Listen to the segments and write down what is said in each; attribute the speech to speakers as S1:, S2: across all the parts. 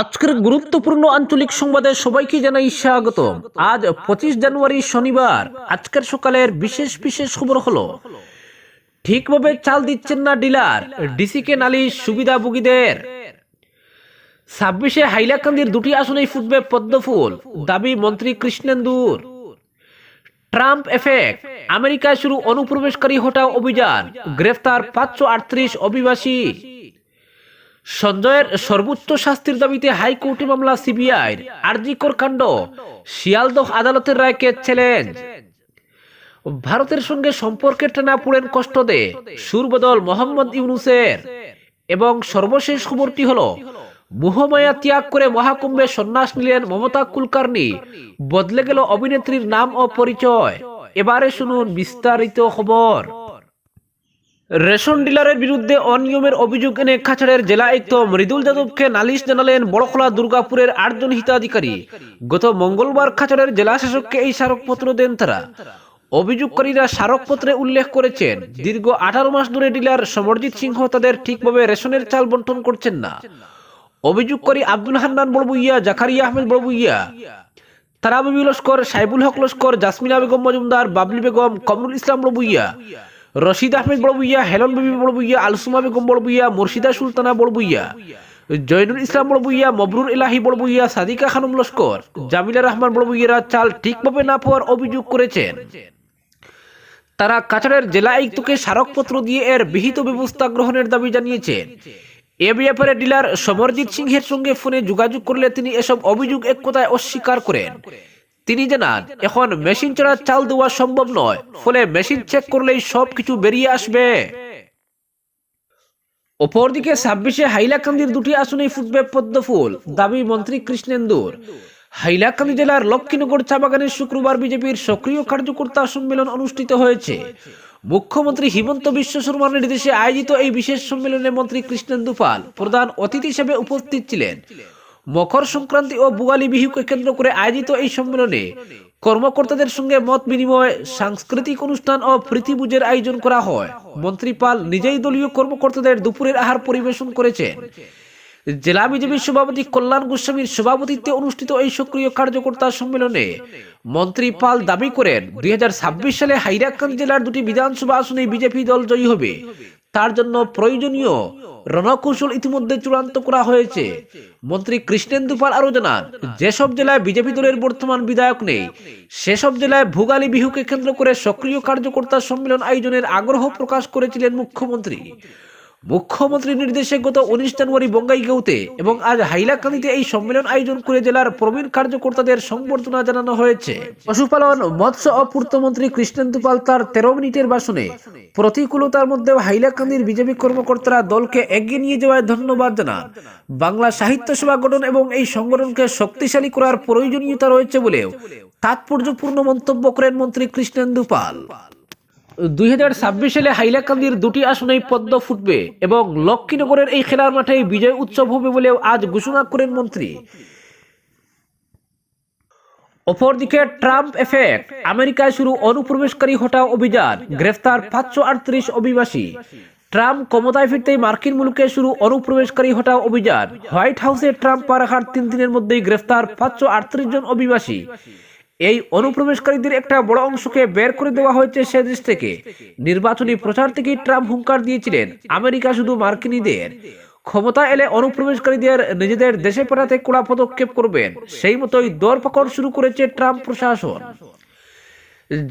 S1: আজকের গুরুত্বপূর্ণ আঞ্চলিক সংবাদে সবাইকে জানাই স্বাগত আজ পঁচিশ জানুয়ারি শনিবার, আজকের সকালের বিশেষ বিশেষ খবর হলো, ঠিকভাবে চাল দিচ্ছেন না ডিলার, ডিসিকে নালিশ সুবিধাভোগীদের ছাব্বিশে হাইলাকান্দির দুটি আসনেই ফুটবে পদ্মফুল দাবি মন্ত্রী কৃষ্ণেন্দুর। ট্রাম্প এফেক্ট, আমেরিকায় শুরু অনুপ্রবেশকারী হটাও অভিযান, গ্রেফতার পাঁচশো আটত্রিশ অভিবাসী। সঞ্জয়ের সর্বোচ্চ শাস্তির দাবিতে হাইকোর্টে মামলা সিবিআইর আরজিকর কাণ্ড, শিয়ালদহ আদালতের রায়কে চ্যালেঞ্জ ভারতের সঙ্গে সম্পর্কের টানা পুড়েন কষ্ট দে সুরবদল মোহাম্মদ ইউনুসের। এবং সর্বশেষ খবরটি হলো, মোহমায়া ত্যাগ করে মহাকুম্ভে সন্ন্যাস নিলেন মমতা কুলকার্নি। বদলে গেল অভিনেত্রীর নাম ও পরিচয়। এবারে শুনুন বিস্তারিত খবর। রেশন ডিলারের বিরুদ্ধে অনিয়মের অভিযোগ এনে খাচাড়ের জেলা আয়ুক্ত মৃদুল যাদবকে নালিশ জানালেন বড়খোলা দুর্গাপুরের আটজন হিতাধিকারী। গত মঙ্গলবার খাচাড়ের জেলা শাসককে এই স্মারকপত্র দেন তারা। অভিযোগকারীরা স্মারকপত্রে উল্লেখ করেছেন, দীর্ঘ আঠারো মাস ধরে ডিলার সমরজিৎ সিংহ তাদের ঠিকভাবে রেশনের চাল বন্টন করছেন না। অভিযোগকারী আব্দুল হান্নান বড়বুইয়া, জাকারিয়া আহমেদ বড়বুইয়া তারা বিবি লস্কর, সাইবুল হক লস্কর, জাসমিনা বেগম মজুমদার, বাবলি বেগম, কমরুল ইসলাম বড়বুইয়া রশিদ আহমেদ বড়বুইয়া হেলন বিবি বড়বুইয়া আলসুমা বেগম বড়বুইয়া মুর্শিদা সুলতানা বড়বুইয়া জয়নুল ইসলাম বড়বুইয়া মবরুর এলাহি বড়বুইয়া সাদিকা খানম লস্কর, জামিলা রহমান বড়বুইয়ারা চাল ঠিকভাবে না পাওয়ার অভিযোগ করেছেন। তারা কাছাড়ের জেলা আয়ুক্তকে স্মারকপত্র দিয়ে এর বিহিত ব্যবস্থা গ্রহণের দাবি জানিয়েছেন। এ ব্যাপারে ডিলার সমরজিৎ সিংহের সঙ্গে ফোনে যোগাযোগ করলে তিনি এসব অভিযোগ এক কথায় অস্বীকার করেন। তিনি জানান এখন মেশিন ছাড়া চাল দেওয়া সম্ভব নয়। ফলে মেশিন চেক করলেই সব কিছু বেরিয়ে আসবে। অপরদিকে ছাব্বিশে হাইলাকান্দির দুটি আসনেই ফুটবে পদ্মফুল দাবি মন্ত্রী কৃষ্ণেন্দুর। হাইলাকান্দি জেলার লক্ষ্মীনগর চা বাগানে শুক্রবার বিজেপির সক্রিয় কার্যকর্তা সম্মেলন অনুষ্ঠিত হয়েছে। মুখ্যমন্ত্রী হিমন্ত বিশ্ব শর্মার নির্দেশে আয়োজিত এই বিশেষ সম্মেলনে মন্ত্রী কৃষ্ণেন্দু পাল প্রধান অতিথি হিসেবে উপস্থিত ছিলেন। মকর সংক্রান্তি ও বুগালী বিহুকে কেন্দ্র করে আয়োজিত এই সম্মেলনে কর্মকর্তাদের সঙ্গে মত বিনিময়, সাংস্কৃতিক অনুষ্ঠান ও প্রীতিভোজের আয়োজন করা হয়। মন্ত্রী পাল নিজেই দলীয় কর্মকর্তাদের দুপুরের আহার পরিবেশন করেছেন। জেলা বিজেপির সভাপতি কল্যাণ গোস্বামীর সভাপতিত্বে অনুষ্ঠিত এই সক্রিয় কার্যকর্তা সম্মেলনে মন্ত্রী পাল দাবি করেন, দুই হাজার ছাব্বিশ সালে হাইরাকান্দি জেলার দুটি বিধানসভা আসনে বিজেপি দল জয়ী হবে। তার জন্য প্রয়োজনীয় রণকৌশল ইতিমধ্যে চূড়ান্ত করা হয়েছে। মন্ত্রী কৃষ্ণেন্দু পাল আরও জানান, যেসব জেলায় বিজেপি দলের বর্তমান বিধায়ক নেই, সেসব জেলায় ভোগালী বিহুকে কেন্দ্র করে সক্রিয় কার্যকর্তা সম্মেলন আয়োজনের আগ্রহ প্রকাশ করেছিলেন মুখ্যমন্ত্রী। মুখ্যমন্ত্রীর নির্দেশে গত উনিশ জানুয়ারি বঙ্গাইগাঁওতে এবং আজ হাইলাকান্দিতে এই সম্মেলন আয়োজন করে জেলার প্রবীণ কার্যকর্তাদের সংবর্ধনা জানানো হয়েছে। পশুপালন, মৎস্য ও পূর্তমন্ত্রী কৃষ্ণেন্দু পাল তার তেরো মিনিটের ভাষণে প্রতিকূলতার মধ্যেও হাইলাকান্দির বিজেপি কর্মকর্তারা দলকে এগিয়ে নিয়ে যাওয়ায় ধন্যবাদ জানান। বাংলা সাহিত্য সভা গঠন এবং এই সংগঠনকে শক্তিশালী করার প্রয়োজনীয়তা রয়েছে বলেও তাৎপর্যপূর্ণ মন্তব্য করেন মন্ত্রী কৃষ্ণেন্দু পাল। দুই সালে হাইলাকান্দির দুটি আসনেই পদ্ম ফুটবে এবং লক্ষ্মীনগরের এই খেলার মাঠে বিজয় উৎসব হবে বলেও আজ ঘোষণা করেন মন্ত্রী। অপরদিকে ট্রাম্প এফেক্ট, আমেরিকায় শুরু অনুপ্রবেশকারী হটাও অভিযান, গ্রেফতার পাঁচশো আটত্রিশ অভিবাসী। ট্রাম্প ক্ষমতায় ফিরতেই মার্কিন মুলুকে শুরু অনুপ্রবেশকারী হটাও অভিযান। হোয়াইট হাউসে ট্রাম্প পারাখার তিন দিনের মধ্যেই গ্রেফতার পাঁচশো আটত্রিশ জন অভিবাসী। এই অনুপ্রবেশকারীদের একটা বড় অংশকে বের করে দেওয়া হয়েছে সে দেশ থেকে। নির্বাচনী প্রচার থেকে ট্রাম্প হুঙ্কার দিয়েছিলেন, আমেরিকা শুধু মার্কিনীদের। ক্ষমতা এলে অনুপ্রবেশকারীদের নিজেদের দেশে পেরাতে কড়া পদক্ষেপ করবেন। সেই মতোই দরপাকড় শুরু করেছে ট্রাম্প প্রশাসন।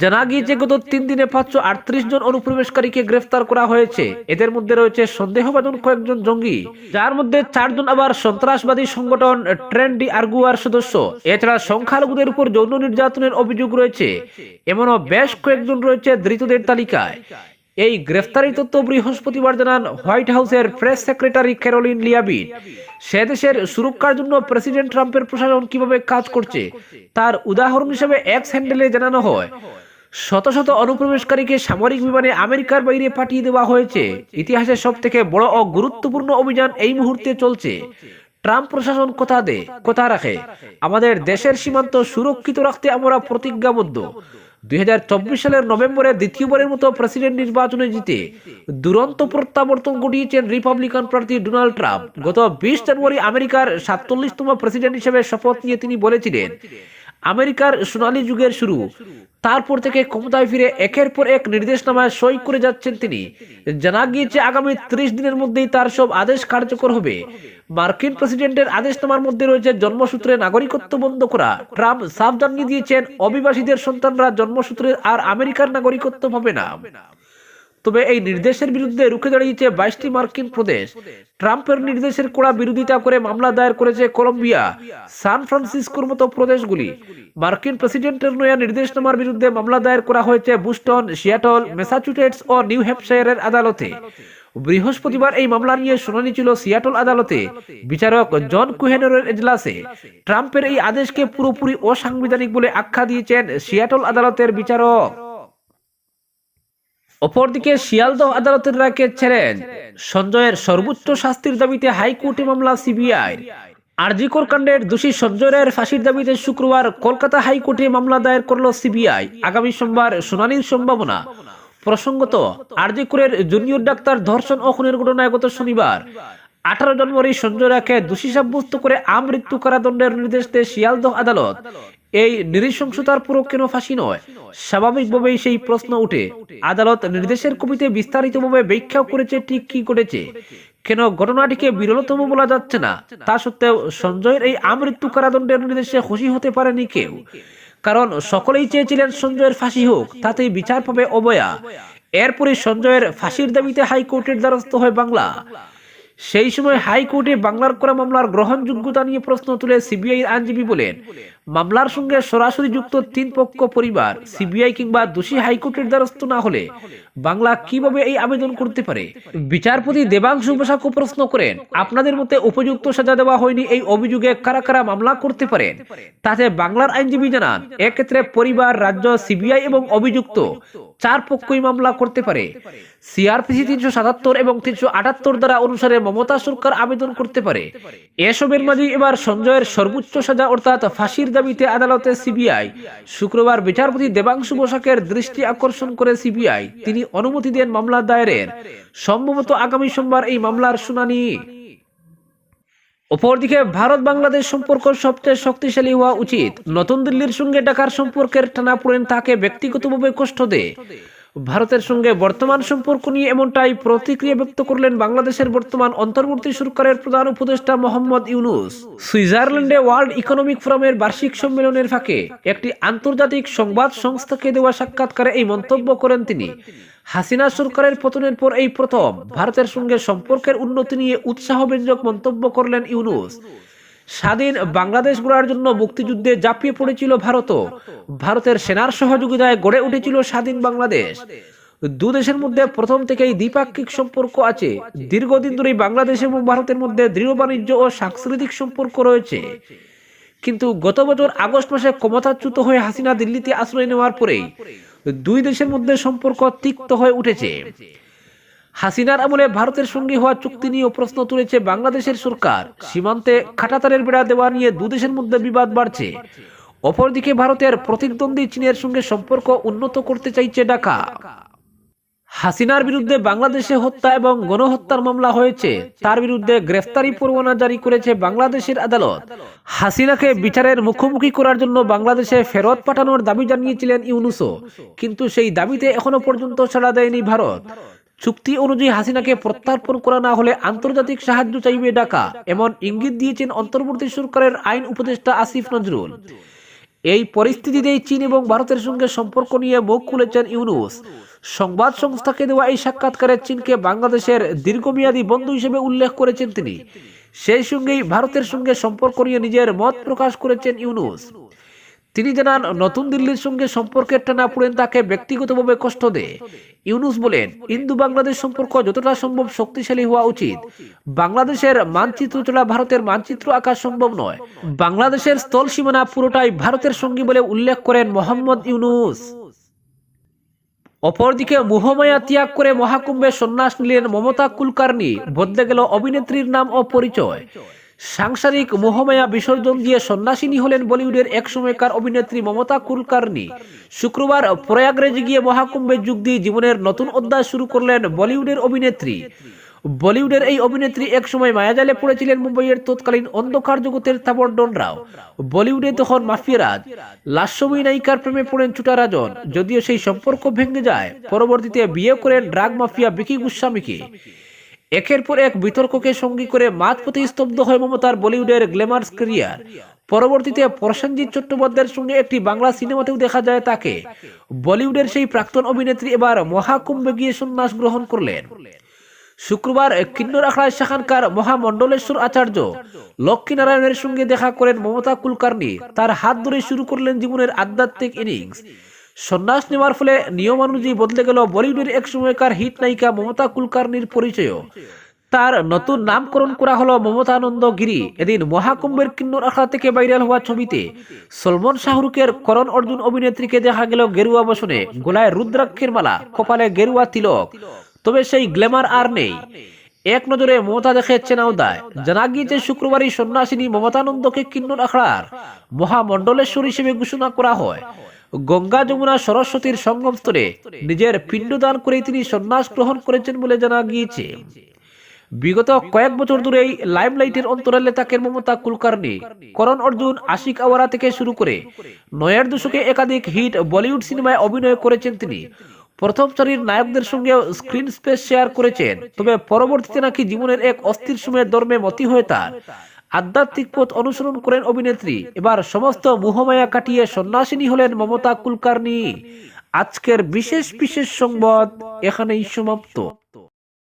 S1: জানা গিয়েছে গত তিন দিনে পাঁচশো আটত্রিশ জন অনুপ্রবেশকারীকে গ্রেফতার করা হয়েছে। এদের মধ্যে রয়েছে সন্দেহভাজন কয়েকজন জঙ্গি, যার মধ্যে চারজন আবার সন্ত্রাসবাদী সংগঠন ট্রেন্ডি আর্গুয়ার সদস্য। এছাড়া সংখ্যালঘুদের উপর যৌন নির্যাতনের অভিযোগ রয়েছে। এমনও বেশ কয়েকজন রয়েছে ধৃতদের তালিকায়। এই গ্রেফতারি তথ্য বৃহস্পতিবার জানান হোয়াইট হাউসের প্রেস সেক্রেটারি ক্যারোলিন লিয়াবিট সে দেশের সুরক্ষার জন্য প্রেসিডেন্ট ট্রাম্পের প্রশাসন কীভাবে কাজ করছে, তার উদাহরণ হিসেবে এক্স হ্যান্ডেলে জানানো হয়। শত শত অনুপ্রবেশকারীকে সামরিক বিমানে আমেরিকার বাইরে পাঠিয়ে দেওয়া হয়েছে। ইতিহাসের সব থেকে বড় ও গুরুত্বপূর্ণ অভিযান এই মুহূর্তে চলছে। ট্রাম্প প্রশাসন কথা দে, কথা রাখে? আমাদের দেশের সীমান্ত সুরক্ষিত রাখতে আমরা প্রতিজ্ঞাবদ্ধ। দুই হাজার চব্বিশ সালের নভেম্বরে দ্বিতীয়বারের মতো প্রেসিডেন্ট নির্বাচনে জিতে দুরন্ত প্রত্যাবর্তন ঘটিয়েছেন রিপাবলিকান প্রার্থী ডোনাল্ড ট্রাম্প। গত বিশ জানুয়ারি আমেরিকার সাতচল্লিশতম প্রেসিডেন্ট হিসেবে শপথ নিয়ে তিনি বলেছিলেন আমেরিকার সোনালি যুগের শুরু। তারপর থেকে ক্ষমতায় ফিরে একের পর এক নির্দেশনামায় সই করে যাচ্ছেন তিনি। জানা গিয়েছে আগামী ত্রিশ দিনের মধ্যেই তার সব আদেশ কার্যকর হবে। মার্কিন প্রেসিডেন্টের আদেশনামার মধ্যে রয়েছে জন্মসূত্রে নাগরিকত্ব বন্ধ করা। ট্রাম্প সাফ জানিয়ে দিয়েছেন, অভিবাসীদের সন্তানরা জন্মসূত্রে আর আমেরিকার নাগরিকত্ব পাবে না। তবে এই নির্দেশের বিরুদ্ধে রুখে দাঁড়িয়েছে বাইশটি মার্কিন প্রদেশ। ট্রাম্পের নির্দেশের কড়া বিরোধিতা করে মামলা দায়ের করেছে কলম্বিয়া, সান ফ্রান্সিসকোর মতো প্রদেশগুলি। মার্কিন প্রেসিডেন্টের নয়া নির্দেশনামার বিরুদ্ধে মামলা দায়ের করা হয়েছে বুস্টন, সিয়াটল, ম্যাসাচুসেটস ও নিউ হ্যাম্পশায়ারের আদালতে। বৃহস্পতিবার এই মামলা নিয়ে শুনানি ছিল সিয়াটল আদালতে। বিচারক জন কুহেনের এজলাসে। ট্রাম্পের এই আদেশকে পুরোপুরি অসাংবিধানিক বলে আখ্যা দিয়েছেন সিয়াটল আদালতের বিচারক। অপরদিকে শিয়ালদহ আদালতের রায়কে ছেড়েন। সঞ্জয়ের সর্বোচ্চ শাস্তির দাবিতে হাইকোর্টে মামলা সিবিআই। আরজিকর কাণ্ডের দোষী সঞ্জয় রায়ের ফাঁসির দাবিতে শুক্রবার কলকাতা হাইকোর্টে মামলা দায়ের করল সিবিআই। আগামী সোমবার শুনানির সম্ভাবনা। প্রসঙ্গত আরজিকরের জুনিয়র ডাক্তার ধর্ষণ ও খুনের ঘটনায় গত শনিবার। আঠারো জানুয়ারি সঞ্জয় রায়কে দোষী সাব্যস্ত করে আমৃত্যু কারাদণ্ডের নির্দেশ দেয় শিয়ালদহ আদালত। এই নৃশংসতার পুরো কেন ফাঁসি নয়? স্বাভাবিকভাবেই সেই প্রশ্ন উঠে। আদালত নির্দেশের কবিতে বিস্তারিতভাবে ব্যাখ্যা করেছে ঠিক কি করেছে কেন ঘটনাটিকে বিরলতম বলা যাচ্ছে না? তা সত্ত্বেও সঞ্জয়ের এই আমৃত্যু কারাদণ্ডের নির্দেশে খুশি হতে পারেনি কেউ। কারণ সকলেই চেয়েছিলেন সঞ্জয়ের ফাঁসি হোক, তাতেই বিচার পাবে অবয়া। এরপরে সঞ্জয়ের ফাঁসির দাবিতে হাইকোর্টের দ্বারস্থ হয় বাংলা। সেই সময় হাইকোর্টে বাংলার করা মামলার গ্রহণযোগ্যতা নিয়ে প্রশ্ন তুলে সিবিআই আইনজীবী বলেন মামলার সঙ্গে সরাসরি যুক্ত তিন পক্ষ পরিবার, সিবিআই কিংবা দোষী হাইকোর্টের দ্বারস্থ না হলে বাংলা কীভাবে এই আবেদন করতে পারে? বিচারপতি দেবাংশু বসাকু প্রশ্ন করেন, আপনাদের মতে উপযুক্ত সাজা দেওয়া হয়নি এই অভিযোগে কারা কারা মামলা করতে পারেন তাতে বাংলার আইনজীবী জানান, এক্ষেত্রে পরিবার, রাজ্য, সিবিআই এবং অভিযুক্ত চার পক্ষই মামলা করতে পারে। সিআরপিসি তিনশো সাতাত্তর এবং তিনশো আটাত্তর দ্বারা অনুসারে মমতা সরকার আবেদন করতে পারে। এসবের মাঝে এবার সঞ্জয়ের সর্বোচ্চ সাজা অর্থাৎ ফাঁসির দাবিতে আদালতে সিবিআই। শুক্রবার বিচারপতি দেবাংশু বসাকের দৃষ্টি আকর্ষণ করে সিবিআই। তিনি অনুমতি দেন মামলা দায়েরের। সম্ভবত আগামী সোমবার এই মামলার শুনানি। অপরদিকে ভারত বাংলাদেশ সম্পর্ক সবচেয়ে শক্তিশালী হওয়া উচিত। নতুন দিল্লির সঙ্গে ডাকার সম্পর্কের টানাপোড়েন তাকে ব্যক্তিগতভাবে কষ্ট দেয়। ভারতের সঙ্গে বর্তমান সম্পর্ক নিয়ে এমনটাই প্রতিক্রিয়া ব্যক্ত করলেন বাংলাদেশের বর্তমান অন্তর্বর্তী সরকারের প্রধান উপদেষ্টা মোহাম্মদ ইউনুস। সুইজারল্যান্ডে ওয়ার্ল্ড ইকোনমিক ফোরামের বার্ষিক সম্মেলনের ফাঁকে একটি আন্তর্জাতিক সংবাদ সংস্থাকে দেওয়া সাক্ষাৎকারে এই মন্তব্য করেন তিনি। হাসিনা সরকারের পতনের পর এই প্রথম ভারতের সঙ্গে সম্পর্কের উন্নতি নিয়ে উৎসাহ উৎসাহব্যঞ্জক মন্তব্য করলেন ইউনুস। স্বাধীন বাংলাদেশ গড়ার জন্য মুক্তিযুদ্ধে ঝাঁপিয়ে পড়েছিল ভারত ভারতের সেনার সহযোগিতায় গড়ে উঠেছিল স্বাধীন বাংলাদেশ। দু দেশের মধ্যে প্রথম থেকেই দ্বিপাক্ষিক সম্পর্ক আছে। দীর্ঘদিন ধরে বাংলাদেশ এবং ভারতের মধ্যে দৃঢ় বাণিজ্য ও সাংস্কৃতিক সম্পর্ক রয়েছে। কিন্তু গত বছর আগস্ট মাসে ক্ষমতাচ্যুত হয়ে হাসিনা দিল্লিতে আশ্রয় নেওয়ার পরেই দুই দেশের মধ্যে সম্পর্ক তিক্ত হয়ে উঠেছে। হাসিনার আমলে ভারতের সঙ্গে হওয়া চুক্তি নিয়েও প্রশ্ন তুলেছে বাংলাদেশের সরকার। সীমান্তে খাটাতারের বেড়া দেওয়া নিয়ে দুদেশের মধ্যে বিবাদ বাড়ছে। অপরদিকে ভারতের প্রতিদ্বন্দ্বী চীনের সঙ্গে সম্পর্ক উন্নত করতে চাইছে ঢাকা। হাসিনার বিরুদ্ধে বাংলাদেশে হত্যা এবং গণহত্যার মামলা হয়েছে। তার বিরুদ্ধে গ্রেফতারি পরোয়ানা জারি করেছে বাংলাদেশের আদালত। হাসিনাকে বিচারের মুখোমুখি করার জন্য বাংলাদেশে ফেরত পাঠানোর দাবি জানিয়েছিলেন ইউনুসো কিন্তু সেই দাবিতে এখনও পর্যন্ত ছাড়া দেয়নি ভারত। চুক্তি অনুযায়ী হাসিনাকে প্রত্যার্পণ করা না হলে আন্তর্জাতিক সাহায্য চাইবে ঢাকা, এমন ইঙ্গিত দিয়েছেন অন্তর্বর্তী সরকারের আইন উপদেষ্টা আসিফ নজরুল। এই পরিস্থিতিতেই চীন এবং ভারতের সঙ্গে সম্পর্ক নিয়ে মুখ খুলেছেন ইউনুস। সংবাদ সংস্থাকে দেওয়া এই সাক্ষাৎকারে চীনকে বাংলাদেশের দীর্ঘমেয়াদী বন্ধু হিসেবে উল্লেখ করেছেন তিনি। সেই সঙ্গেই ভারতের সঙ্গে সম্পর্ক নিয়ে নিজের মত প্রকাশ করেছেন ইউনুস। তিনি জানান, নতুন দিল্লির সঙ্গে সম্পর্কের টানা পুড়েন তাকে ব্যক্তিগতভাবে কষ্ট দেয়। ইউনুস বলেন, ইন্দু বাংলাদেশ সম্পর্ক যতটা সম্ভব শক্তিশালী হওয়া উচিত। বাংলাদেশের মানচিত্র ছাড়া ভারতের মানচিত্র আঁকা সম্ভব নয়। বাংলাদেশের স্থল সীমানা পুরোটাই ভারতের সঙ্গী বলে উল্লেখ করেন মোহাম্মদ ইউনুস। অপরদিকে মোহমায়া ত্যাগ করে মহাকুম্ভে সন্ন্যাস নিলেন মমতা কুলকার্নি। বদলে গেল অভিনেত্রীর নাম ও পরিচয়। সাংসারিক মোহমায়া বিসর্জন দিয়ে সন্ন্যাসিনী হলেন বলিউডের এক সময়কার অভিনেত্রী মমতা কুলকার্নি। শুক্রবার প্রয়াগরাজে গিয়ে মহাকুম্ভে যোগ দিয়ে জীবনের নতুন অধ্যায় শুরু করলেন বলিউডের অভিনেত্রী। বলিউডের এই অভিনেত্রী একসময় মায়াজালে পড়েছিলেন মুম্বাইয়ের তৎকালীন অন্ধকার জগতের তাবর্ডন ডনরাও। বলিউডে তখন মাফিয়ারাজ, লাস্যময়ী নায়িকার প্রেমে পড়েন চুটা রাজন যদিও সেই সম্পর্ক ভেঙে যায়। পরবর্তীতে বিয়ে করেন ড্রাগ মাফিয়া বিকি গোস্বামীকে। একের পর এক বিতর্ককে সঙ্গী করে মাঝপথে স্তব্ধ হয় মমতার বলিউডের গ্ল্যামার্স ক্যারিয়ার। পরবর্তীতে প্রসেনজিৎ চট্টোপাধ্যায়ের সঙ্গে একটি বাংলা সিনেমাতেও দেখা যায় তাকে। বলিউডের সেই প্রাক্তন অভিনেত্রী এবার মহাকুম্ভে গিয়ে সন্ন্যাস গ্রহণ করলেন। শুক্রবার কিন্নর আখড়ায় সেখানকার মহামণ্ডলেশ্বর আচার্য লক্ষ্মীনারায়ণের সঙ্গে দেখা করেন মমতা কুলকার্নি। তার হাত ধরে শুরু করলেন জীবনের আধ্যাত্মিক ইনিংস। সন্ন্যাস নেওয়ার ফলে নিয়মানুযায়ী বদলে গেল বলিউডের এক সময়কার হিট নায়িকা মমতা কুলকার্নির পরিচয় তার নতুন নামকরণ করা হলো মমতানন্দ গিরি। এদিন মহাকুম্ভের কিন্নর আখড়া থেকে ভাইরাল হওয়া ছবিতে সলমন শাহরুখের করণ অর্জুন অভিনেত্রীকে দেখা গেল গেরুয়া বসনে। গলায় রুদ্রাক্ষের মালা, কপালে গেরুয়া তিলক। তবে সেই গ্ল্যামার আর নেই। এক নজরে মমতা দেখে চেনাও দায় জানা গিয়েছে শুক্রবারই সন্ন্যাসিনী মমতানন্দকে কিন্নর আখড়ার মহামণ্ডলেশ্বর হিসেবে ঘোষণা করা হয়। গঙ্গা যমুনা সরস্বতীর সঙ্গম স্তরে নিজের পিণ্ডদান করে তিনি সন্ন্যাস গ্রহণ করেছেন বলে জানা গিয়েছে। বিগত কয়েক বছর ধরে এই লাইমলাইটের অন্তরালে তাকের মমতা কুলকার্নি করণ অর্জুন আশিক আওয়ারা থেকে শুরু করে নয়ের দশকে একাধিক হিট বলিউড সিনেমায় অভিনয় করেছেন তিনি। প্রথম সারির নায়কদের সঙ্গে স্ক্রিন স্পেস শেয়ার করেছেন। তবে পরবর্তীতে নাকি জীবনের এক অস্থির সময়ের ধর্মে মতি হয়ে তার আধ্যাত্মিক পথ অনুসরণ করেন অভিনেত্রী। এবার সমস্ত মুহমায়া কাটিয়ে সন্ন্যাসিনী হলেন মমতা কুলকার্নি। আজকের বিশেষ বিশেষ সংবাদ এখানেই সমাপ্ত।